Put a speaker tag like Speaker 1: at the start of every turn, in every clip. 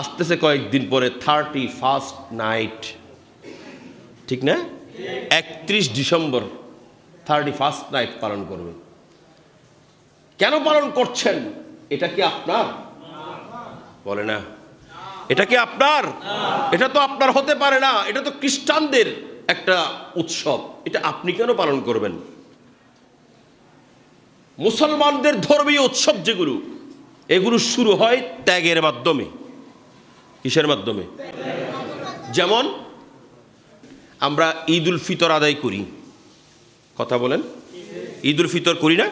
Speaker 1: আসতেছে কয়েকদিন পরে থার্টি ফার্স্ট নাইট। ঠিক না? একত্রিশ ডিসেম্বর থার্টি ফার্স্ট নাইট পালন করবে। কেন পালন করছেন? এটা কি আপনার? বলে না। এটা কি আপনার? এটা তো আপনার হতে পারে না। এটা তো খ্রিস্টানদের একটা উৎসব। এটা আপনি কেন পালন করবেন? মুসলমানদের ধর্মীয় উৎসব যেগুলো, এগুলো শুরু হয় ত্যাগের মাধ্যমে। কিসের মাধ্যমে? যেমন আমরা ঈদ উল ফিতর আদায় করি। কথা বলেন। ঈদ উল ফিতর করি না?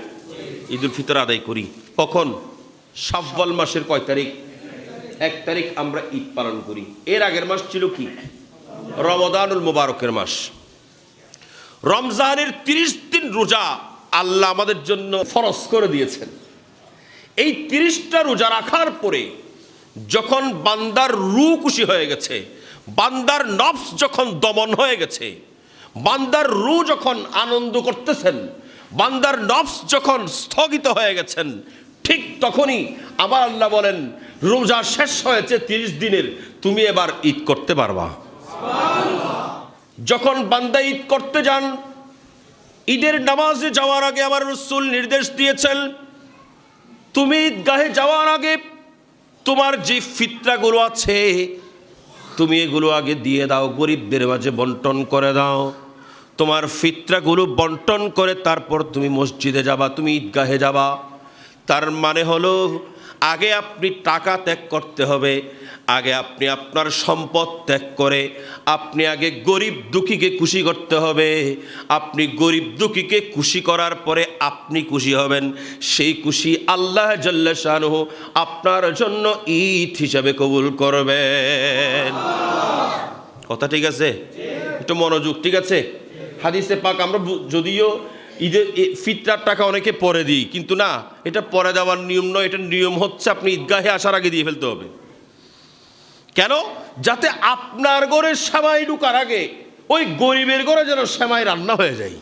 Speaker 1: ঈদ উল ফিতর আদায় করি। কখন? সাব্বাল মাসের কয় তারিখ? এক তারিখ আমরা ঈদ পালন করি। এর আগের মাস ছিল কি? রমদানুল মুবারকের মাস। রমজানের তিরিশ দিন রোজা আল্লাহ আমাদের জন্য ফরজ করে দিয়েছেন। এই তিরিশটা রোজা রাখার পরে যখন বান্দার রু খুশি হয়ে গেছে, বান্দার নফস যখন দমন হয়ে গেছে, বান্দার রু যখন আনন্দ করতেছেন, বান্দার নফস যখন স্থগিত হয়ে গেছেন, ঠিক তখনই আমার আল্লাহ বলেন, রোজা শেষ হয়েছে তিরিশ দিনের, তুমি এবার ঈদ করতে পারবা। যখন বান্দা ঈদ করতে যান, ঈদের নামাজে যাওয়ার আগে আমার রসুল নির্দেশ দিয়েছেন, তুমি ঈদগাহে যাওয়ার আগে তোমার যে ফিতরাগুলো আছে, তুমি এগুলো আগে দিয়ে দাও, গরিবদের মাঝে বন্টন করে দাও। তোমার ফিতরাগুলো বন্টন করে তারপর তুমি মসজিদে যাবা, তুমি ঈদগাহে যাবা। তার মানে হলো, আগে আপনি টাকা ত্যাগ করতে হবে আগে আপনি আপনার সম্পদ ত্যাগ করে আপনি আগে গরিব দুঃখীকে খুশি করতে হবে। আপনি গরিব দুঃখীকে খুশি করার পরে আপনি খুশি হবেন। সেই খুশি আল্লাহ জাল্লা শাহরুহ আপনার জন্য ঈদ হিসাবে কবুল করবেন। কথা ঠিক আছে? একটু মনোযোগ, ঠিক আছে? হাদিসে পাক আমরা যদিও ঈদের ফিতরার টাকা অনেকে পরে দিই, কিন্তু না, এটা পরে দেওয়ার নিয়ম নয়, এটা নিয়ম হচ্ছে আপনি ঈদগাহে আসার আগে দিয়ে ফেলতে হবে। কেন? যাতে আপনার ঘরে সেমাই ঢুকার আগে ওই গরিবের ঘরে যেন সেমাই রান্না হয়ে যায়।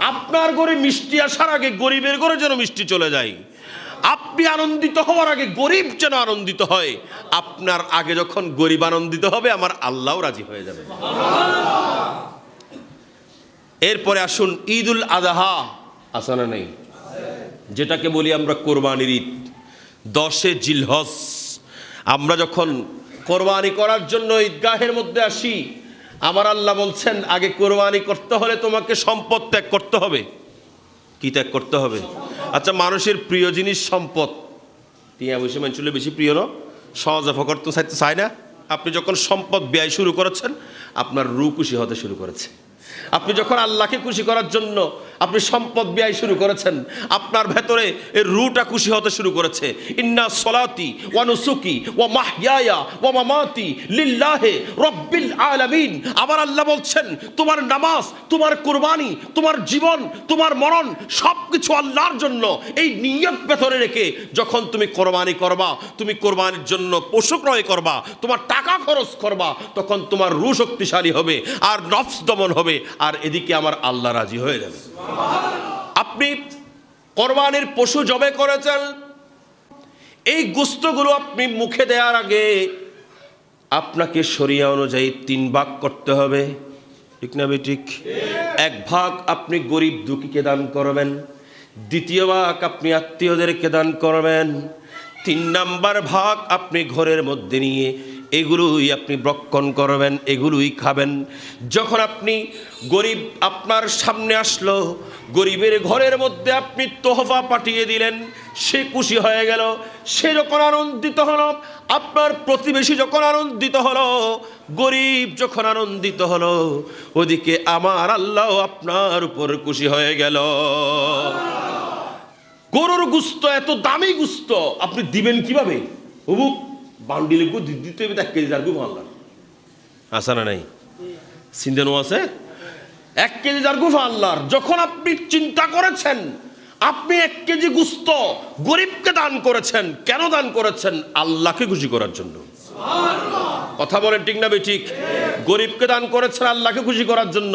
Speaker 1: আপনার ঘরে মিষ্টি আসার আগে গরিবের ঘরে যেন মিষ্টি চলে যায়। আপনি আনন্দিত হওয়ার আগে গরিব যেন আনন্দিত হয়। আপনার আগে যখন গরিব আনন্দিত হবে আমার আল্লাহও রাজি হয়ে যাবে। এরপরে আসুন ঈদুল আদাহা। আসা না নেই? যেটাকে বলি আমরা কোরবানির ঈদ। দশে জিলহস আমরা যখন কোরবানি করার জন্য ঈদগাহের মধ্যে আসি, আমার আল্লাহ বলছেন, আগে কোরবানি করতে হলে তোমাকে সম্পদ ত্যাগ করতে হবে। কি ত্যাগ করতে হবে? আচ্ছা মানুষের প্রিয় জিনিস সম্পদ। টিয়া বসে মানুষের বেশি প্রিয় না? সহজে তো চাইতে চায় না? আপনি যখন সম্পদ ব্যয় শুরু করেছেন, আপনার রু খুশি হতে শুরু করেছে। আপনি যখন আল্লাহকে খুশি করার জন্য আপনি সম্পদ ব্যয় শুরু করেছেন। আপনার ভেতরে এই রুটা খুশি হতে শুরু করেছে। ইন্না সলাতি ওয়া নুসুকি ওয়া মাহইয়ায়া ওয়া মামাতি লিল্লাহে রব্বিল আলামিন। আবার আল্লাহ বলছেন, তোমার নামাজ, তোমার কুরবানি, তোমার জীবন, তোমার মরণ সব কিছু আল্লাহর জন্য। এই নিয়ত ভেতরে রেখে যখন তুমি কোরবানি করবা, তুমি কোরবানির জন্য পশু ক্রয় করবা, তোমার টাকা খরচ করবা, তখন তোমার রু শক্তিশালী হবে, আর নফস দমন হবে, আর এদিকে আমার আল্লাহ রাজি হয়ে যাবে। আপনি কোরবানির পশু জবে করেছেন এই গুস্তগুলো আপনি মুখে দেওয়ার আগে আপনাকে সরিয়া অনুযায়ী তিন ভাগ করতে হবে। ঠিক না ঠিক। এক ভাগ আপনি গরিব দুঃখীকে দান করবেন দ্বিতীয় ভাগ আপনি আত্মীয়দেরকে দান করবেন তিন নাম্বার ভাগ আপনি ঘরের মধ্যে নিয়ে এগুলোই আপনি ভক্ষণ করবেন, এগুলোই খাবেন। যখন আপনি গরিব আপনার সামনে আসলো, গরিবের ঘরের মধ্যে আপনি তোহফা পাঠিয়ে দিলেন, সে খুশি হয়ে গেল, সে যখন আনন্দিত হলো, আপনার প্রতিবেশী যখন আনন্দিত হলো, গরিব যখন আনন্দিত হলো, ওদিকে আমার আল্লাহ আপনার উপর খুশি হয়ে গেল। গরুর গুস্ত, এত দামি গুস্ত, আপনি দিবেন কীভাবে? অবুক বান্ডিলে গু দিতে হবে এক কেজি যার গু আল্লাহ আসা না নাই? সিন্দেনো আছে? এক কেজি যার গুফা আল্লাহর যখন আপনি চিন্তা করেছেন আপনি এক কেজি গুস্ত গরিবকে দান করেছেন কেন দান করেছেন? আল্লাহকে খুশি করার জন্য। কথা বলেন ঠিক না বে ঠিক? গরিবকে দান করেছেন আল্লাহকে খুশি করার জন্য।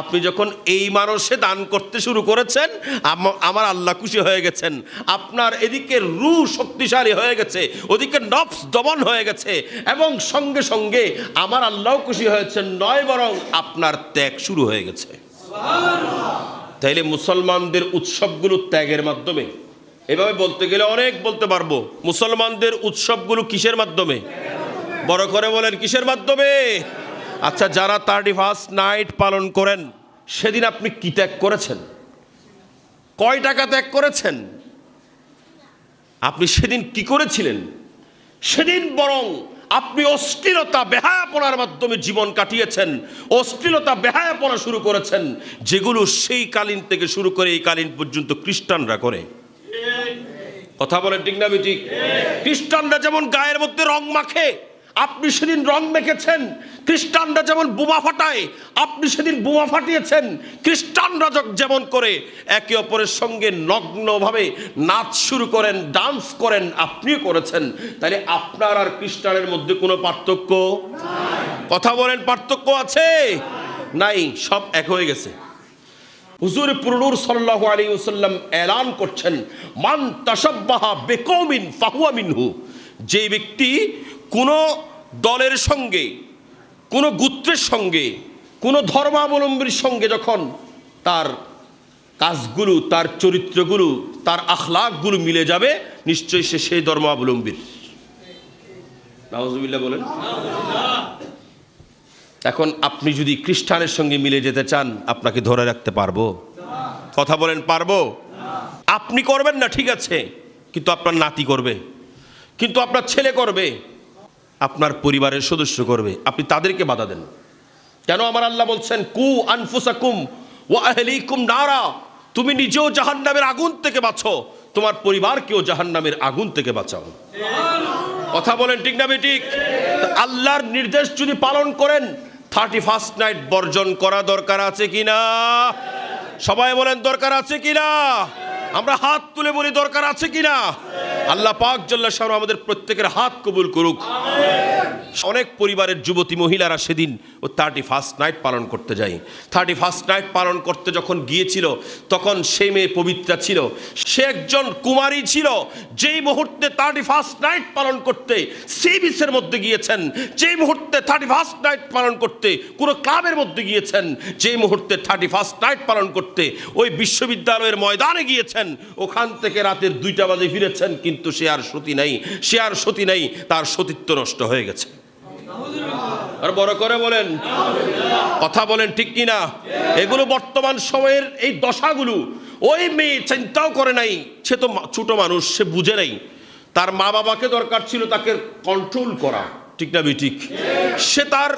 Speaker 1: আপনি যখন এই মানুষে দান করতে শুরু করেছেন আমার আল্লাহ খুশি হয়ে গেছেন। আপনার এদিকে রু শক্তিশালী হয়ে গেছে, ওদিকে নফস দমন হয়ে গেছে, এবং সঙ্গে সঙ্গে আমার আল্লাহ খুশি হয়েছেন, নয় বরং আপনার ত্যাগ শুরু হয়ে গেছে। তাইলে মুসলমানদের উৎসবগুলো ত্যাগের মাধ্যমে। এভাবে বলতে গেলে অনেক বলতে পারব। মুসলমানদের উৎসবগুলো কিসের মাধ্যমে? বড় করে বলেন, কিসের মাধ্যমে? আচ্ছা যারা থার্টি ফার্স্ট নাইট পালন করেন, সেদিন আপনি কি ত্যাগ করেছেন? কয় টাকা ত্যাগ করেছেন? আপনি সেদিন কি করেছিলেন? সেদিন বরং আপনি অশ্লীলতা বেহায়াপনার মাধ্যমে জীবন কাটিয়েছেন অশ্লীলতা বেহায়াপনা শুরু করেছেন, যেগুলো সেই কালীন থেকে শুরু করে এই কালীন পর্যন্ত খ্রিস্টানরা করে। কথা বলেন ঠিক না খ্রিস্টানরা যেমন গায়ের মধ্যে রং মাখে আপনি সেদিন রং মেখেছেন খ্রিস্টানরা যেমন বোমা ফাটায় আপনি সেদিন বোমা ফাটিয়েছেন খ্রিস্টানরা যেমন করে একে অপরের সঙ্গে নগ্নভাবে নাচ শুরু করেন ডান্স করেন আপনিও করেছেন। তাহলে আপনার আর খ্রিস্টানের মধ্যে কোনো পার্থক্য? কথা বলেন পার্থক্য আছে? নাই সব এক হয়ে গেছে। হুজুর পুরনুর সাল্লাল্লাহু আলী ওয়াসাল্লাম এলান করছেন মান তাসাব্বাহা বিকৌমিন ফাহুয়া মিনহু। যে ব্যক্তি কোনো দলের সঙ্গে, কোনো গোত্রের সঙ্গে, কোনো ধর্মাবলম্বীর সঙ্গে যখন তার কাজগুলো, তার চরিত্রগুলো, তার আখলাকগুলো মিলে যাবে, নিশ্চয়ই সে সেই ধর্মাবলম্বীর। নাউজুবিল্লাহ বলেন। এখন আপনি যদি খ্রিস্টানের সঙ্গে মিলে যেতে চান, আপনাকে ধরে রাখতে পারব। কথা বলেন, পারব? আপনি করবেন না, ঠিক আছে। কিন্তু আপনার নাতি করবে। কিন্তু আপনার ছেলে করবে। আপনার পরিবারের সদস্য করবে। আপনি তাদেরকে বাধা দেন। কেন আমার আল্লাহ বলছেন, কু আনফুসাকুম ওয়া আহলিকুম নারা। তুমি নিজেও জাহান্নামের আগুন থেকে বাঁচো, তোমার পরিবারকেও জাহান্নামের আগুন থেকে বাঁচাও। কথা বলেন ঠিক না বেঠিক? আল্লাহর নির্দেশ যদি পালন করেন থার্টি ফার্স্ট নাইট বর্জন করা দরকার আছে কি না? সবাই বলেন, দরকার আছে কি না? আমরা হাত তুলে বলি, দরকার আছে কিনা আল্লাহ পাক জল্লা শাহ আমাদের প্রত্যেকের হাত কবুল করুক। অনেক পরিবারের যুবতী মহিলারা সেদিন ও থার্টি ফার্স্ট নাইট পালন করতে যায়। থার্টি ফার্স্ট নাইট পালন করতে যখন গিয়েছিল তখন সেই মেয়ে পবিত্রা ছিল। সে একজন কুমারী ছিল যেই মুহূর্তে থার্টি ফার্স্ট নাইট পালন করতে সি বিচের মধ্যে গিয়েছেন যেই মুহূর্তে থার্টি ফার্স্ট নাইট পালন করতে কোনো ক্লাবের মধ্যে গিয়েছেন যেই মুহূর্তে থার্টি ফার্স্ট নাইট পালন করতে ওই বিশ্ববিদ্যালয়ের ময়দানে গিয়েছেন ওখান থেকে রাতের দুইটা বাজে ফিরেছেন কিন্তু সে আর সতী নাই, সে আর সতী নাই, তার সতীত্ব নষ্ট হয়ে গেছে। আর বড় করে বলেন, কথা বলেন ঠিক কিনা? এগুলো বর্তমান সময়ের এই দশাগুলো, ওই মেয়ে চিন্তাও করে নাই, সে তো ছোট মানুষ, সে বুঝে নাই। তার মা বাবাকে দরকার ছিল তাকে কন্ট্রোল করা। ঠিক না ঠিক সে তার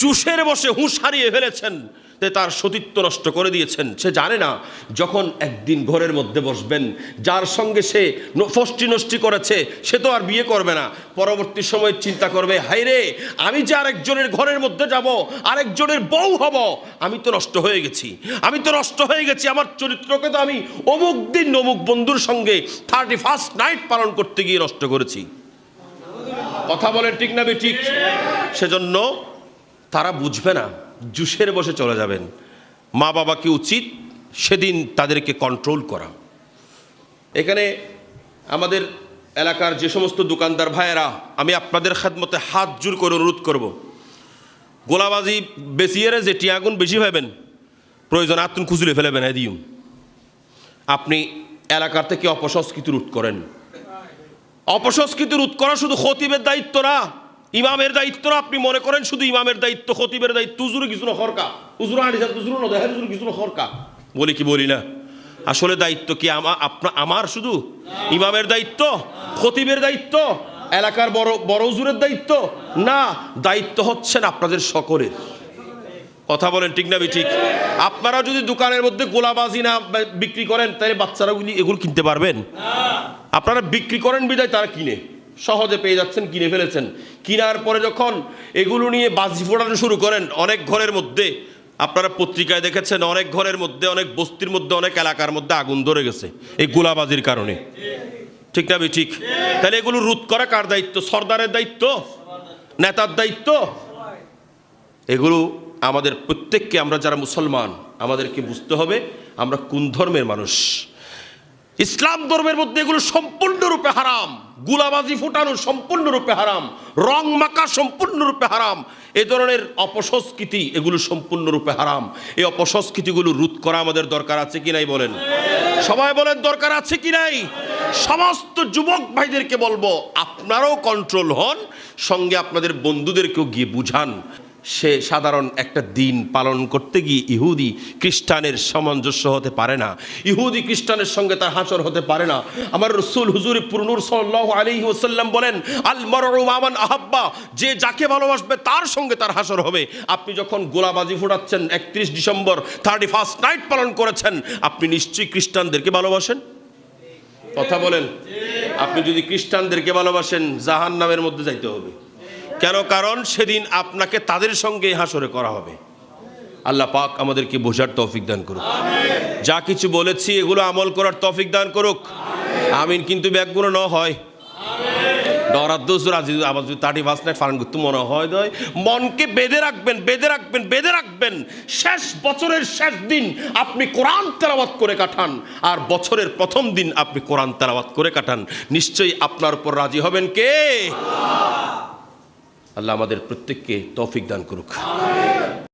Speaker 1: জুসের বসে হুঁশ হারিয়ে ফেলেছেন। তে তার সতীত্ব নষ্ট করে দিয়েছেন। সে জানে না, যখন একদিন ঘরের মধ্যে বসবেন, যার সঙ্গে সে ফষ্টি নষ্টি করেছে, সে তো আর বিয়ে করবে না। পরবর্তী সময় চিন্তা করবে হাই রে, আমি যে আরেকজনের ঘরের মধ্যে যাব, আরেকজনের বউ হব, আমি তো নষ্ট হয়ে গেছি। আমি তো নষ্ট হয়ে গেছি, আমার চরিত্রকে তো আমি অমুক দিন অমুক বন্ধুর সঙ্গে থার্টি ফার্স্ট নাইট পালন করতে গিয়ে নষ্ট করেছি। কথা বলেন ঠিক না ঠিক? সেজন্য তারা বুঝবে না। জুসের বসে চলে যাবেন। মা বাবাকে উচিত? সেদিন তাদেরকে কন্ট্রোল করা। এখানে আমাদের এলাকার যে সমস্ত দোকানদার ভাইয়েরা, আমি আপনাদের খাদমতে হাত জোর করে অনুরোধ করব। গোলাবাজি বেশি এরে যে টিয়াগুন বেশি ভাবেন প্রয়োজন আতুন খুচুলে ফেলেবেন হ্যাঁ দিউম আপনি এলাকার থেকে অপসংস্কৃতি রোধ করেন। অপসংস্কৃতি রোধ করা শুধু খতিবের দায়িত্ব না ইমামের দায়িত্ব না, আপনি মনে করেন শুধু ইমামের দায়িত্ব, খতিবের দায়িত্ব, উজুরে কিছু খরকা। উজুর উজুর না, দেহের উজুর কিছু খরকা। বলি কি বলি না? আসলে দায়িত্ব কি আমার আপনা আমার শুধু? ইমামের দায়িত্ব? খতিবের দায়িত্ব? এলাকার বড় বড় উজুরের দায়িত্ব? না, দায়িত্ব হচ্ছেন আপনাদের সকলের। কথা বলেন ঠিক না ঠিক? আপনারা যদি দোকানের মধ্যে গোলাবাজি না বিক্রি করেন, তাহলে বাচ্চারাগুলি এগুলো কিনতে পারবেন? আপনারা বিক্রি করেন বিদায়, তারা কিনে। সহজে পেয়ে যাচ্ছেন, কিনে ফেলেছেন। কিনার পরে যখন এগুলো নিয়ে বাজি ফোটানো শুরু করেন, অনেক ঘরের মধ্যে, আপনারা পত্রিকায় দেখেছেন, অনেক ঘরের মধ্যে, অনেক বস্তির মধ্যে, অনেক এলাকার মধ্যে আগুন ধরে গেছে এই গোলাবাজির কারণে। ঠিক না ঠিক? তাহলে এগুলো রোধ করা কার দায়িত্ব? সর্দারের দায়িত্ব? নেতার দায়িত্ব? এগুলো আমাদের প্রত্যেককে, আমরা যারা মুসলমান, আমাদেরকে বুঝতে হবে, আমরা কোন ধর্মের মানুষ? ইসলাম ধর্মের মধ্যে এগুলো সম্পূর্ণরূপে হারাম। গুলাবাজি ফুটানো সম্পূর্ণরূপে হারাম। রং মাকা সম্পূর্ণরূপে হারাম। এ ধরনের অপসংস্কৃতি এগুলো সম্পূর্ণরূপে হারাম। এই অপসংস্কৃতিগুলো রোধ করা আমাদের দরকার আছে কি নাই বলেন? সবাই বলেন, দরকার আছে কি নাই? সমস্ত যুবক ভাইদেরকে বলব, আপনারাও কন্ট্রোল হন, সঙ্গে আপনাদের বন্ধুদেরকেও গিয়ে বুঝান। সে সাধারণ একটা দিন পালন করতে গিয়ে ইহুদি খ্রিস্টানের সামঞ্জস্য হতে পারে না। ইহুদি খ্রিস্টানের সঙ্গে তার হাসর হতে পারে না। আমার রসুল হুজুর পুরনুর সাল্লাহ আলী ওসাল্লাম বলেন, আল মামান আহাব্বা, যে যাকে ভালোবাসবে তার সঙ্গে তার হাসর হবে। আপনি যখন গোলাবাজি ফুটাচ্ছেন, একত্রিশ ডিসেম্বর থার্টি ফার্স্ট নাইট পালন করেছেন, আপনি নিশ্চয়ই খ্রিস্টানদেরকে ভালোবাসেন? কথা বলেন। আপনি যদি খ্রিস্টানদেরকে ভালোবাসেন জাহান নামের মধ্যে যাইতে হবে। কেন? কারণ সেদিন আপনাকে তাদের সঙ্গে হাসরে করা হবে। আল্লাহ পাক আমাদেরকে বোঝার তৌফিক দান করুক। যা কিছু বলেছি এগুলো আমল করার তৌফিক দান করুক। আমিন। কিন্তু ব্যাগগুলো ন হয়। ডরাদ্দোসুর আজি আবার যদি ফার্স্ট নাইট পালন করতে মনে হয় দয়। মনকে বেঁধে রাখবেন বেঁধে রাখবেন বেঁধে রাখবেন। শেষ বছরের শেষ দিন আপনি কোরআন তেলাওয়াত করে কাটান। আর বছরের প্রথম দিন আপনি কোরআন তেলাওয়াত করে কাটান। নিশ্চয়ই আপনার উপর রাজি হবেন কে? আল্লাহ আমাদের প্রত্যেককে তৌফিক দান করুক।